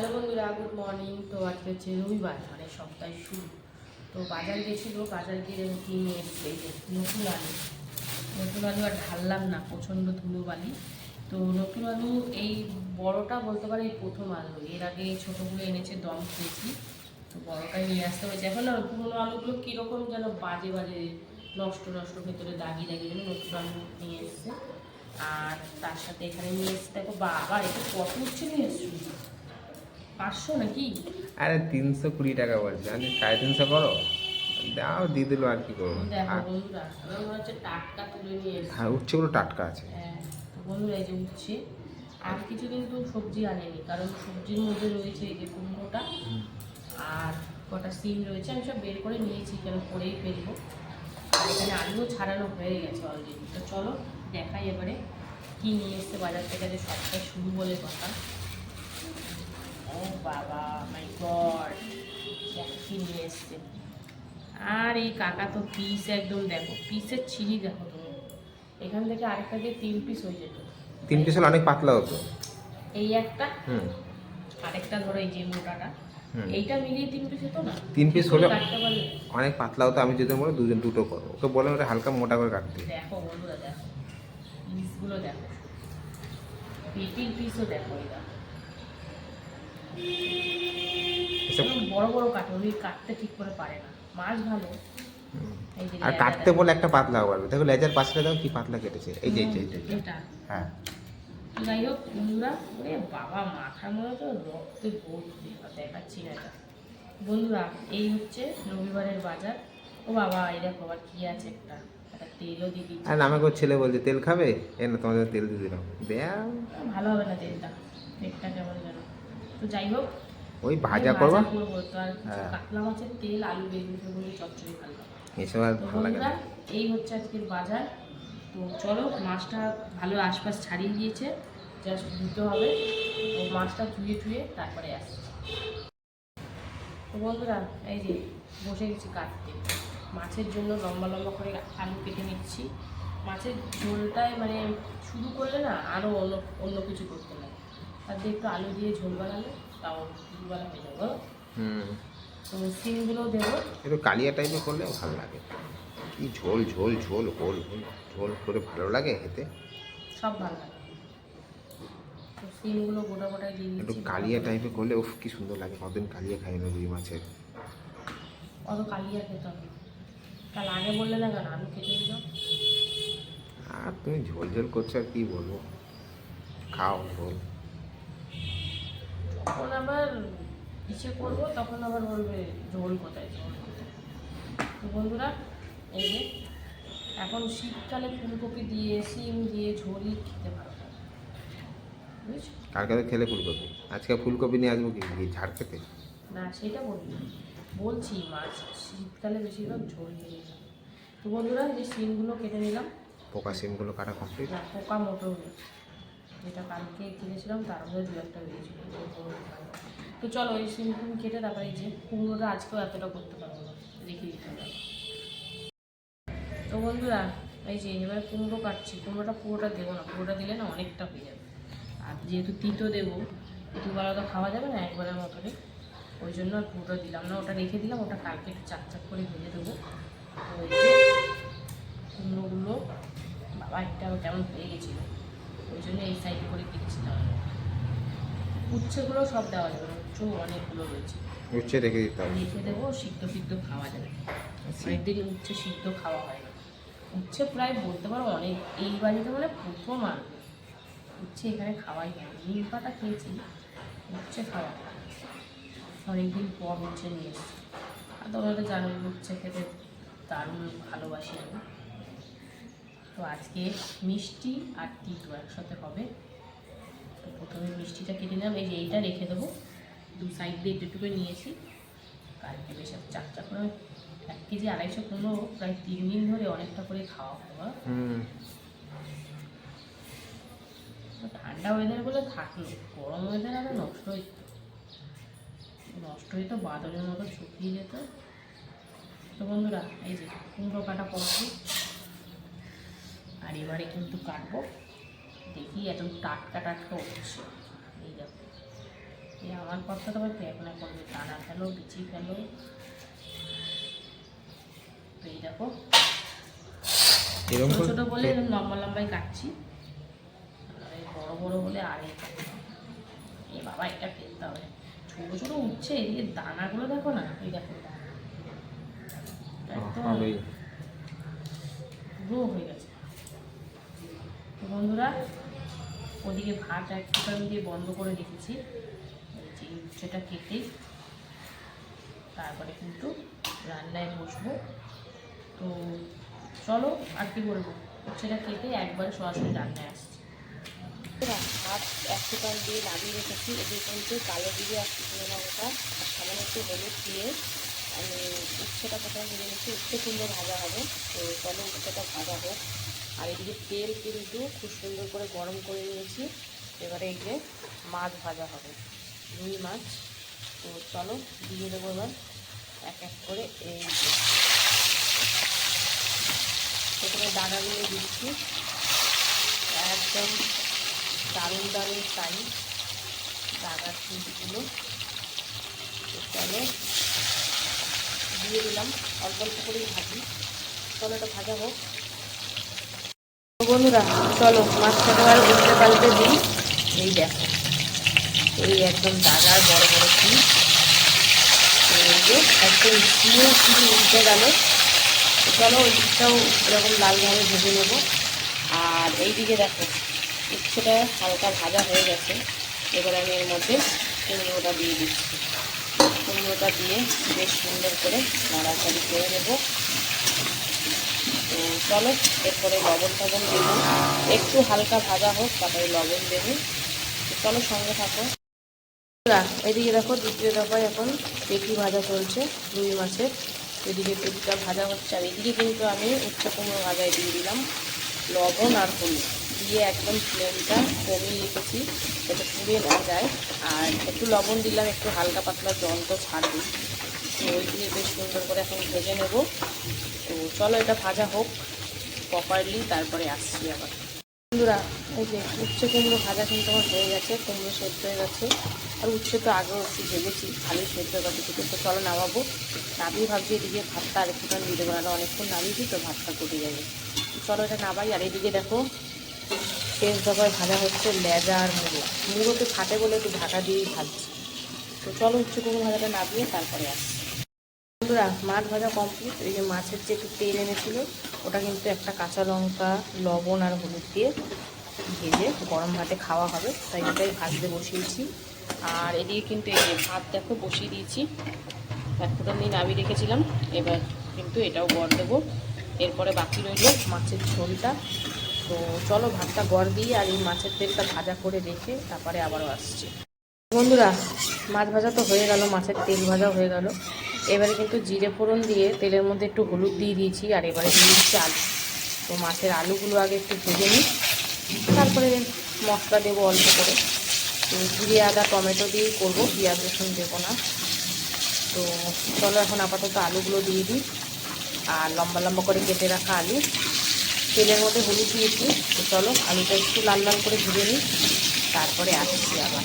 Hello বন্ধুরা, good morning. তো আজকে হচ্ছে রবিবার মানে সপ্তাহের শুরু। তো বাজার গেছিল, বাজার গিয়ে দেখো কি নিয়ে এসছে নতুন আলু। নতুন আলু আর ঢাললাম না, প্রচণ্ড ধুলো বালি তো নতুন আলু, এই বড়টা বলতে পারে এই প্রথম আলু। এর আগে ছোটোগুলো এনেছে, দম খেয়েছি। তো বড়টাই নিয়ে আসতে হয়েছে। এখন না পুরোনো আলুগুলো কীরকম যেন বাজে বাজে, নষ্ট নষ্ট ভেতরে দাগি দাগি যেন নতুন আলু নিয়ে এসছে। আর তার সাথে এখানে নিয়ে এসছে, দেখো বাবা এটা কত উচ্ছে নিয়ে এসছো। পাঁচশো নাকি? আরে তিনশো কুড়ি টাকা বলছে। আমি সাড়ে তিনশো করো? দাও দিয়ে দিলো আর কি করব। হ্যাঁ উচ্ছেগুলো টাটকা আছে। হ্যাঁ বন্ধুরা এই যে উচ্ছে আর কিছু কিন্তু সবজি আনেনি কারণ সবজির মধ্যে রয়েছে এই যে কুমড়োটা আর কটা সিম রয়েছে। আমি সব বের করে নিয়েছি কেন করেই ফেলব। আর এখানে আলুও ছাড়ানো হয়ে গেছে অলরেডি তো চলো দেখাই এবারে কি নিয়ে এসছে বাজার থেকে যে সবটা শুরু বলে কথা। ও বাবা মাই গড কি নিয়ে এসছে আর এই কাকা তো পিস একদম দেখো পিসের ছিলি দেখো তুমি। এখান থেকে আরেকটা দিয়ে তিন পিস হয়ে যেত। তিন পিস হলে অনেক পাতলা হতো। এই একটা হুম। আরেকটা ধরো এই যে মোটাটা। এইটা মিলিয়ে তিন পিস হতো না? তিন করে হলে-? অনেক পাতলা হতো আমি যদি বলো দুজন দুটো করো ওকে বলে ওটা হালকা মোটা করে কাটতে। দেখো বন্ধুরা দেখো। পিসগুলো দেখো। পেটির পিসও দেখো বড় বড় কাটে উনি কাটতে ঠিক করে পারে না। মাছ ভালো। আর কাটতে বলে একটা পাতলা পারবে। দেখো লেজার কি পাতলা কেটেছে। এই যে হ্যাঁ। যাই হোক বন্ধুরা ওরে বাবা মাথার মনে তো রক্তে ভর্তি। দেখাচ্ছি না এটা। বন্ধুরা এই হচ্ছে রবিবারের বাজার। ও বাবা এই দেখো আবার কি আছে একটা। একটা তেলও দিয়ে আর আমাকে ওর ছেলে বলছে তেল খাবে? এ না তোমাদের তেল দিয়ে দিলাম। ভালো হবে না তেলটা। তেলটা কেমন যেন। তো যাই হোক ওই ভাজা করবা? আর হ্যাঁ। কাতলা মাছের তেল আলু বেগুন টেগুন চচ্চড়ি লাগে। এসব আর ভালো লাগে এই হচ্ছে আজকের বাজার। তো চলো মাছটা ভালো আশপাশ ছাড়িয়ে দিয়েছে জাস্ট ধুতে হবে। তো মাছটা ধুয়ে ধুয়ে তারপরে আসছে। তো বন্ধুরা এই যে বসে গেছি কাটতে। মাছের জন্য লম্বা লম্বা করে আলু কেটে নিচ্ছি। মাছের ঝোলটায় মানে শুরু করলে না আরও অন্য অন্য কিছু করতে তার দিয়ে একটু আলু দিয়ে ঝোল বানালে তাও দুবেলা হয়ে যাবে হুম। তো সিমগুলো দেবো। একটু কালিয়া টাইপের করলে ভালো লাগে। কি ঝোল ঝোল ঝোল হোল হোল ঝোল করে ভালো লাগে খেতে? সব ভালো লাগে। তো সিমগুলো গোটা গোটায় দিয়ে একটু কালিয়া টাইপের করলে উফ কি সুন্দর লাগে। কতদিন কালিয়া খাই না রুই মাছের? অত কালিয়া খেতে হবে কাল আগে বললে না কেন আলু কেটে দিল। আর তুমি ঝোল ঝোল করছ আর কি বলব? খাও ঝোল। যখন আবার ইচ্ছে করব তখন আবার বলবে ঝোল কোথায় ঝোল কোথায় তো বন্ধুরা এই যে এখন শীতকালে ফুলকপি দিয়ে সিম দিয়ে ঝোলই খেতে ভালো বুঝছ? কালকে তো খেলে ফুলকপি? আজকে ফুলকপি নিয়ে আসব কি? ঝাড় খেতে? না সেটা বলি বলছি মাছ শীতকালে বেশিরভাগ ঝোল যায় তো বন্ধুরা যে সিমগুলো কেটে নিলাম। পোকা সিমগুলো কাটা কমপ্লিট না পোকা মোটেও নেই। যেটা কালকে কিনেছিলাম, তার মধ্যে দু একটা বেরিয়েছিল। ওই। তো চলো ওই সিম টিম কেটে তারপরে এই যে কুমড়োটা আজকেও এতটা করতে পারব না রেখে দিতে হবে। তো বন্ধুরা, এই যে এবার কুমড়ো কাটছি, কুমড়োটা পুরোটা দেবো না, পুরোটা দিলে না অনেকটা হয়ে যাবে। আর যেহেতু তিতো দেবো দুবেলা তো খাওয়া যাবে না একবারের মতনই, ওই জন্য আর পুরোটা দিলাম না, ওটা রেখে দিলাম, ওটা কালকে একটু চাক চাক করে ভেজে দেবো। তো এই যে কুমড়োগুলো, বাবা একটা কেমন হয়ে গেছিল। ওই জন্য এই সাইড করে দিচ্ছিলাম উচ্ছেগুলো সব দেওয়া যাবে না উচ্চ অনেকগুলো রয়েছে। উচ্ছে রেখে দিতে হবে। রেখে দেবো সিদ্ধ সিদ্ধ খাওয়া যাবে। অনেকদিন উচ্ছে সিদ্ধ খাওয়া হয় না। উচ্ছে প্রায় বলতে পারো অনেক এই বাড়িতে মানে প্রথম আর উচ্ছে এখানে খাওয়াই হয় নিম পাতা খেয়েছি উচ্ছে খাওয়া না। অনেকদিন পর উচ্ছে নিয়ে এসেছি। আর তোমরা তো জানো উচ্ছে খেতে দারুণ ভালোবাসি আমি। তো আজকে মিষ্টি আর তিতো একসাথে হবে। তো প্রথমে মিষ্টিটা কেটে নিলাম। এই যে এইটা রেখে দেবো। দু সাইড দিয়ে একটু নিয়েছি। কালকে বেশ একটা চাকচা করে এক কেজি আড়াইশো পনেরো প্রায় তিন দিন ধরে অনেকটা করে খাওয়া? হুম। ঠান্ডা ওয়েদার বলে থাকল। গরম ওয়েদার আরও নষ্ট হইত নষ্ট হইতো বাদলের মতো শুকিয়ে যেত। তো বন্ধুরা এই যে কুমড়ো কাটা কমপ্লিট আর এবারে কিন্তু কাটবো। দেখি এত টাটকা টাটকা উঠছে। এই দেখো। এই আমার কথা তোমার পেঁয়াজনা করবে দানা ফেলো বিচি ফেলো। তো এই দেখো। এরকম ছোট ছোট বলে এরকম লম্বা লম্বাই কাটছি। আর এই বড় বড় বলে আগে এ বাবা এটা ফেলতে হবে। ছোট ছোট উঠছে এদিকে দানাগুলো দেখো না এই দেখো। দানা একদম পুরো হয়ে গেছে। বন্ধুরা, ওদিকে ভাত এক ফোটান দিয়ে বন্ধ করে রেখেছি। যে উচ্ছেটা কেটে তারপরে কিন্তু রান্নায় বসবো। তো চলো, আর কি বলব? উচ্ছেটা কেটে একবারে সরাসরি রান্নায় আসছি। ভাত এক ফোটান দিয়ে নামিয়ে রেখেছি। এদিকে কিন্তু কালো দিয়ে আর শুকনো লঙ্কা, সামান্য একটু হলুদ দিয়ে আমি উচ্ছেটা প্রথমে ভেজে নিচ্ছি উচ্ছে সুন্দর ভাজা হবে। তো চলো উচ্ছেটা ভাজা হোক। আর এদিকে তেল কিন্তু খুব সুন্দর করে গরম করে নিয়েছি। এবারে এই যে মাছ ভাজা হবে, রুই মাছ। তো চলো দিয়ে দেবো এবার এক এক করে এই প্রথমে দানাগুলো দিচ্ছি। একদম দারুণ দারুণ দাগার পিসগুলো তো চলো দিয়ে দিলাম, অল্প অল্প করেই ভাজি। চলো এটা ভাজা হোক। বন্ধুরা, চলো মাছটাকে আর উল্টে পাল্টে দিই। এই দেখো, এই একদম দাগার বড় বড় পিস। একদম পুরো পুরো উল্টে গেল। চলো ওই দিকটাও এরকম লাল লালভাবে ভেজে নেব। আর এই দিকে দেখো, উচ্ছেটা হালকা ভাজা হয়ে গেছে। এবার আমি এর মধ্যে কুমড়োটা দিয়ে দিচ্ছি। কুমড়োটা দিয়ে বেশ সুন্দর করে নাড়াচাড়ি করে নেব। তো চলো, এরপরে লবণ টবণ দেবো একটু হালকা ভাজা হোক, তারপরে লবণ দেবো চলো, সঙ্গে থাকো। এদিকে দেখো, দ্বিতীয় দফায় এখন পেটি ভাজা চলছে, রুই মাছের। এদিকে পেটিটা ভাজা হচ্ছে, আর এদিকে কিন্তু আমি উচ্চা কুমড়ো ভাজায় দিয়ে দিলাম, লবণ আর হলুদ। দিয়ে একদম ফ্লেমটা কমিয়ে রেখেছি যাতে পুড়ে না যায়। আর একটু লবণ দিলাম, একটু হালকা পাতলা জল তো ছাড়বি ওই দিয়ে বেশ সুন্দর করে এখন ভেজে নেব। তো চলো, এটা ভাজা হোক প্রপারলি তারপরে আসছি আবার। বন্ধুরা, এই যে উচ্ছে কুমড়ো ভাজা কিন্তু আমার হয়ে গেছে, কুমড়ো সেদ্ধ হয়ে গেছে। আর উচ্ছে তো আগেও একটু ভেজেছি, ভালোই সেদ্ধ গেছে কিন্তু তো চলো নামাবো। নামিয়ে ভাবছি এদিকে ভাতটা আর একটুখানি দিয়ে না অনেকক্ষণ নামিয়েছি তো ভাতটা ফুটে যাবে। চলো এটা নামাই, আর এদিকে দেখো শেষ দফায় ভাজা হচ্ছে লেজা আর মুড়ো। মুড়োতে ফাটে বলে একটু ঢাকা দিয়েই ভাজছি। তো চলো উচ্ছে কুমড়ো ভাজাটা নামিয়ে তারপরে আসছি। বন্ধুরা, মাছ ভাজা কমপ্লিট এই যে মাছের যে একটু তেল এনেছিল, ওটা কিন্তু একটা কাঁচা লঙ্কা, লবণ আর হলুদ দিয়ে ভেজে গরম ভাতে খাওয়া হবে। তাই ওটাই ভাজতে বসিয়েছি। আর এদিকে কিন্তু এই ভাত দেখো বসিয়ে দিয়েছি। এক ফোটান দিয়ে নামিয়ে রেখেছিলাম। এবার কিন্তু এটাও গড় দেবো। এরপরে বাকি রইল মাছের ঝোলটা। তো চলো ভাতটা গড় দিই আর এই মাছের তেলটা ভাজা করে রেখে তারপরে আবারও আসছি। বন্ধুরা, মাছ ভাজা তো হয়ে গেল, মাছের তেল ভাজা হয়ে গেল। এবারে কিন্তু জিরে ফোড়ন দিয়ে তেলের মধ্যে একটু হলুদ দিয়ে দিয়েছি, আর এবারে দিয়ে দিচ্ছি আলু। তো মাছের আলুগুলো আগে একটু ভেজে নিই। তারপরে মশলা দেবো অল্প করে। তো জিরে, আদা, টমেটো দিয়েই করব, পেঁয়াজ, রসুন দেবো না। তো চলো এখন আপাতত আলুগুলো দিয়ে দিই। আর লম্বা লম্বা করে কেটে রাখা আলু। তেলের মধ্যে হলুদ দিয়েছি। তো চলো আলুটা একটু লাল লাল করে ভেজে নিই। তারপরে আসছি আবার।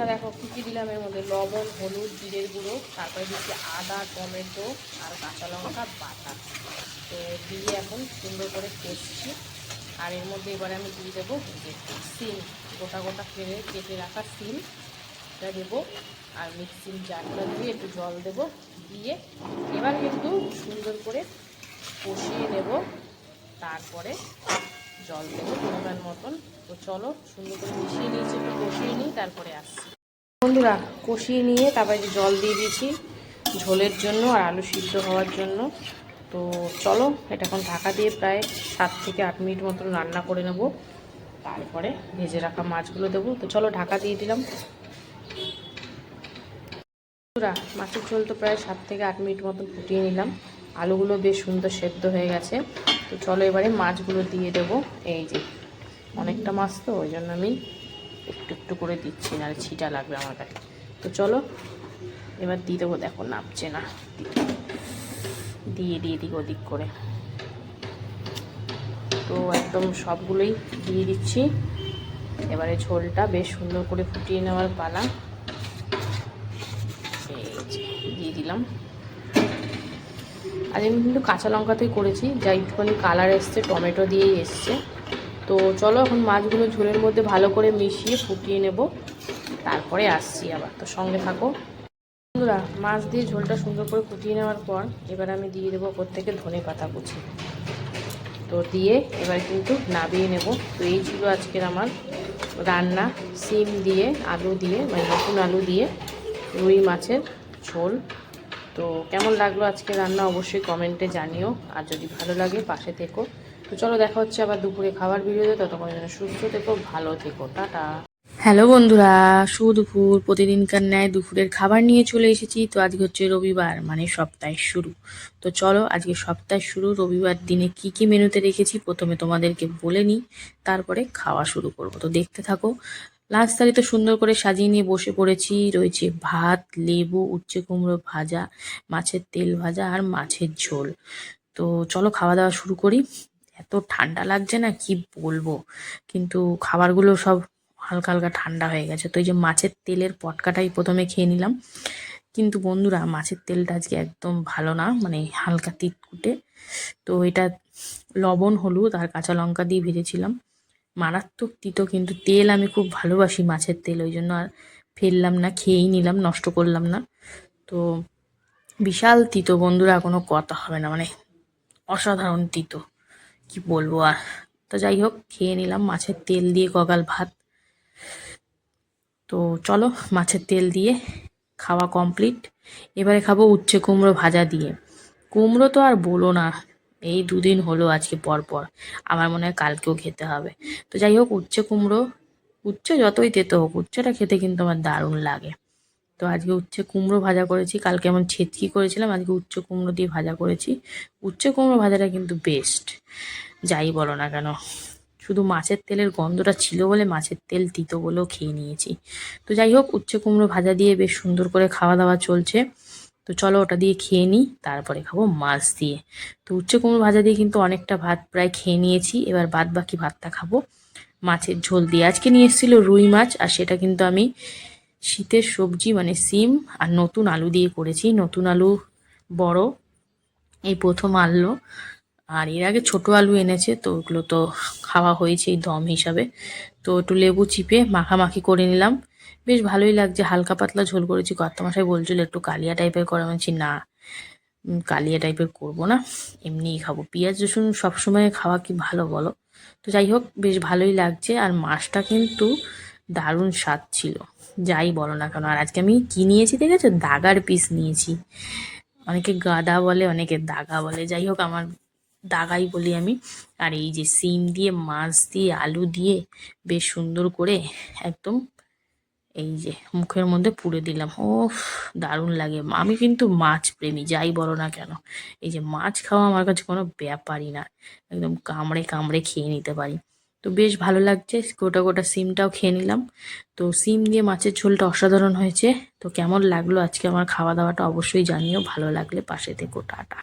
বন্ধুরা, দেখো কী কী দিলাম এর মধ্যে? লবণ, হলুদ, জিরের গুঁড়ো, তারপরে দিচ্ছি আদা, টমেটো আর কাঁচা লঙ্কা বাটা। তো দিয়ে এখন সুন্দর করে কষছি। আর এর মধ্যে এবারে আমি দিয়ে দেবো সিম। গোটা গোটা ফেলে কেটে রাখা সিম। এটা দেবো। আর মিক্সিং জারটা দিয়ে একটু জল দেবো দিয়ে। এবার কিন্তু সুন্দর করে কষিয়ে নেব। তারপরে জল দেবো পরিমাণ মতন। তো চলো, সুন্দর করে মিশিয়ে নিয়েছি, একটু কষিয়ে নিই, তারপরে আসছি। বন্ধুরা, কষিয়ে নিয়ে তারপরে যে জল দিয়ে দিয়েছি ঝোলের জন্য আর আলু সিদ্ধ হওয়ার জন্য। তো চলো, এটা এখন ঢাকা দিয়ে প্রায় সাত থেকে আট মিনিট মতন রান্না করে নেব। তারপরে ভেজে রাখা মাছগুলো দেবো। তো চলো, ঢাকা দিয়ে দিলাম। বন্ধুরা, মাছের ঝোল তো প্রায় সাত থেকে আট মিনিট মতন ফুটিয়ে নিলাম। আলুগুলো বেশ সুন্দর সেদ্ধ হয়ে গেছে। তো চলো এবারে মাছগুলো দিয়ে দেবো। এই যে, অনেকটা মাছ তো, ওই জন্য আমি একটু একটু করে দিচ্ছি না ছিটা লাগবে আমার কাছে। তো চলো, এবার দিয়ে দেবো, দেখো নামছে না। দিয়ে দিয়ে দিক ওদিক করে। তো একদম সবগুলোই দিয়ে দিচ্ছি। এবারে ঝোলটা বেশ সুন্দর করে ফুটিয়ে নেওয়ার পালা। দিয়ে দিলাম। আজ আমি কিন্তু কাঁচা লঙ্কাতেই করেছি, যা একটুখানি কালার এসছে, টমেটো দিয়েই এসছে। তো চলো এখন মাছগুলো ঝোলের মধ্যে ভালো করে মিশিয়ে ফুটিয়ে নেব, তারপরে আসছি আবার। তো সঙ্গে থাকো। বন্ধুরা, মাছ দিয়ে ঝোলটা সুন্দর করে ফুটিয়ে নেওয়ার পর এবার আমি দিয়ে দেবো ওপর থেকে ধনে পাতা কুচি। তো দিয়ে এবার কিন্তু নাবিয়ে নেব। তো এই ছিল আজকের আমার রান্না। সিম দিয়ে, আলু দিয়ে মানে নতুন আলু দিয়ে রুই মাছের ঝোল। তো কেমন লাগল আজকে রান্না অবশ্যই কমেন্টে জানিও। আর যদি ভালো লাগে, পাশে থেকো। তো চলো দেখা হচ্ছে আবার দুপুরে খাবার ভিডিওতে। ততক্ষণ যেন সুস্থ থেকো, ভালো থেকো। টাটা। হ্যালো বন্ধুরা সুদুপুর প্রতিদিনকার ন্যায় দুপুরের খাবার নিয়ে চলে এসেছি। তো আজকে হচ্ছে রবিবার মানে সপ্তাহের শুরু। তো চলো আজকে সপ্তাহের শুরু। রবিবার দিনে কি কি মেনুতে রেখেছি, প্রথমে তোমাদেরকে বলে নিই। তারপরে খাওয়া শুরু করব। তো দেখতে থাকো। লাস্ট তো সুন্দর করে সাজিয়ে নিয়ে বসে পড়েছি। রয়েছে ভাত, লেবু, উচ্ছে কুমড়ো ভাজা, মাছের তেল ভাজা আর মাছের ঝোল। তো চলো খাওয়া দাওয়া শুরু করি। এত ঠান্ডা লাগছে না, কি বলব? কিন্তু খাবারগুলো সব হালকা হালকা ঠান্ডা হয়ে গেছে। তো এই যে মাছের তেলের পটকাটাই প্রথমে খেয়ে নিলাম। কিন্তু বন্ধুরা, মাছের তেলটা আজকে একদম ভালো না মানে হালকা তিতকুটে। তো এটা লবণ, হলুদ আর কাঁচা লঙ্কা দিয়ে ভেজেছিলাম। মারাত্মক তিতো, কিন্তু তেল আমি খুব ভালোবাসি মাছের তেল, ওই জন্য আর ফেললাম না, খেয়েই নিলাম, নষ্ট করলাম না। তো বিশাল তিতো বন্ধুরা, কোনো কথা হবে না মানে অসাধারণ তিতো, কি বলব আর। তো যাই হোক, খেয়ে নিলাম মাছের তেল দিয়ে গগাল ভাত। তো চলো, মাছের তেল দিয়ে খাওয়া কমপ্লিট। এবারে খাব উচ্ছে কুমড়ো ভাজা দিয়ে। কুমড়ো তো আর বলো না এই দুদিন হলো আজকে পর পর আমার মনে হয় কালকেও খেতে হবে। তো যাই হোক, উচ্ছে কুমড়ো, উচ্ছে যতই তেতো হোক, উচ্ছেটা খেতে কিন্তু আমার দারুণ লাগে। তো আজকে উচ্ছে কুমড়ো ভাজা করেছি। কালকে এমন ছেচকি করেছিলাম, আজকে উচ্ছে কুমড়ো দিয়ে ভাজা করেছি। উচ্ছে কুমড়ো ভাজাটা কিন্তু বেস্ট যাই বলো না কেন, শুধু মাছের তেলের গন্ধটা ছিল বলে মাছের তেল তিতো বলেও খেয়ে নিয়েছি। তো যাই হোক, উচ্ছে কুমড়ো ভাজা দিয়ে বেশ সুন্দর করে খাওয়া দাওয়া চলছে। তো চলো ওটা দিয়ে খেয়ে নিই, তারপরে খাব মাছ দিয়ে। তো উচ্ছে কুমড়ো ভাজা দিয়ে কিন্তু অনেকটা ভাত প্রায় খেয়ে নিয়েছি, এবার বাদ বাকি ভাতটা খাব। মাছের ঝোল দিয়ে আজকে নিয়ে এসেছিল রুই মাছ, আর সেটা কিন্তু আমি শীতের সবজি মানে সিম আর নতুন আলু দিয়ে করেছি। নতুন আলু বড়, এই প্রথম আনলো। আর এর আগে ছোট আলু এনেছে, তো ওগুলো তো খাওয়া হয়েছে দম হিসাবে। তো একটু লেবু চিপে মাখামাখি করে নিলাম। বেশ ভালোই লাগছে, হালকা পাতলা ঝোল করেছি। কর্তামশাই বলছিল, একটু কালিয়া টাইপের করে। বলছি, না কালিয়া টাইপের করব না, এমনিই খাব। পেঁয়াজ, রসুন সবসময় খাওয়া কি ভালো বলো? তো যাই হোক, বেশ ভালোই লাগছে। আর মাছটা কিন্তু দারুণ স্বাদ ছিল, যাই বলো না কেন। আর আজকে আমি কি নিয়েছি দেখেছ? দাগার পিস নিয়েছি। অনেকে গাদা বলে, অনেকে দাগা বলে। যাই হোক, আমার দাগাই বলি আমি। আর এই যে সিম দিয়ে, মাছ দিয়ে, আলু দিয়ে বেশ সুন্দর করে একদম এই যে মুখের মধ্যে পুড়ে দিলাম। ও দারুণ লাগে। আমি কিন্তু মাছ প্রেমী, যাই বলো না কেন। এই যে মাছ খাওয়া আমার কাছে কোনো ব্যাপারই না। একদম কামড়ে কামড়ে খেয়ে নিতে পারি। তো বেশ ভালো লাগছে, গোটা গোটা সিমটাও খেয়ে নিলাম। তো সিম দিয়ে মাছের ঝোলটা অসাধারণ হয়েছে। তো কেমন লাগল আজকে আমার খাওয়া দাওয়াটা অবশ্যই জানিও। ভালো লাগলে পাশে থেকো, টাটা।